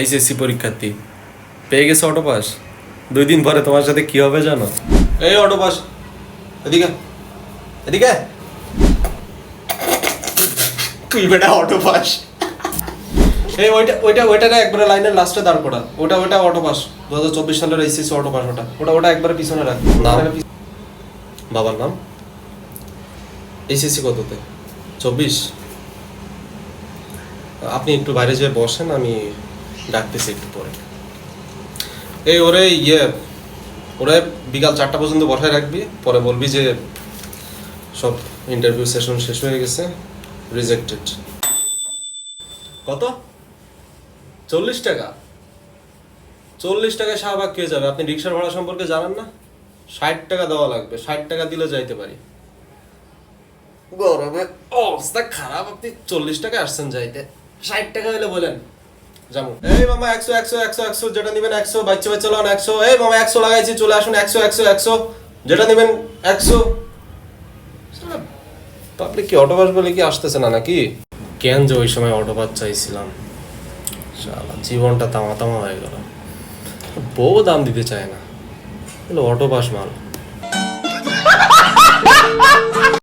HSC পরীক্ষার্থী পেয়ে গেছে অটো পাস দুই দিন পরে তোমার সাথে কি হবে জানো? এই অটো পাস এদিকে। এদিকে। তুই বেটা অটো পাস এই ওইটা ওইটা ওইটা না একবারে লাইনের লাস্টে দাঁড় করা ওটা ওটা অটো পাস দু হাজার চব্বিশ সালের এইচএসসি অটো পাস ওটা। ওটা ওটা একবারে পিছনে রাখ। নাম? বাবার নাম? এইচএসসি কততে? চব্বিশ। আপনি একটু বাইরে যেয়ে বসেন আমি ডাকতেছি একটু পরে। এই ওরে ইয়ে ওরে বিকাল চারটা পর্যন্ত বসায় রাখবি, পরে বলবি যে সব ইন্টারভিউ সেশন শেষ হয়ে গেছে রিজেক্টেড কত? চল্লিশ টাকা। চল্লিশ টাকায় শাহবাগ কে যাবে? আপনি রিক্সার ভাড়া সম্পর্কে জানেন না? ষাট টাকা দেওয়া লাগবে, ষাট টাকা দিলে যাইতে পারি। গরমে অবস্থা খারাপ, আপনি চল্লিশ টাকা আসছেন যাইতে। ষাট টাকা হলে বলেন একশো একশো একশো একশো, যেটা একশো, বাচ্চা বাচ্চা একশো। একশো লাগাইছি একশো একশো একশো। যেটা একশো। কি অটো বলে কি আসতেছে না নাকি? কেন যে ওই সময় অটো চাইছিলাম? জীবনটা তামা তামা হয়ে গেল। বউ দাম দিতে চায় না। অটো বাস মাল।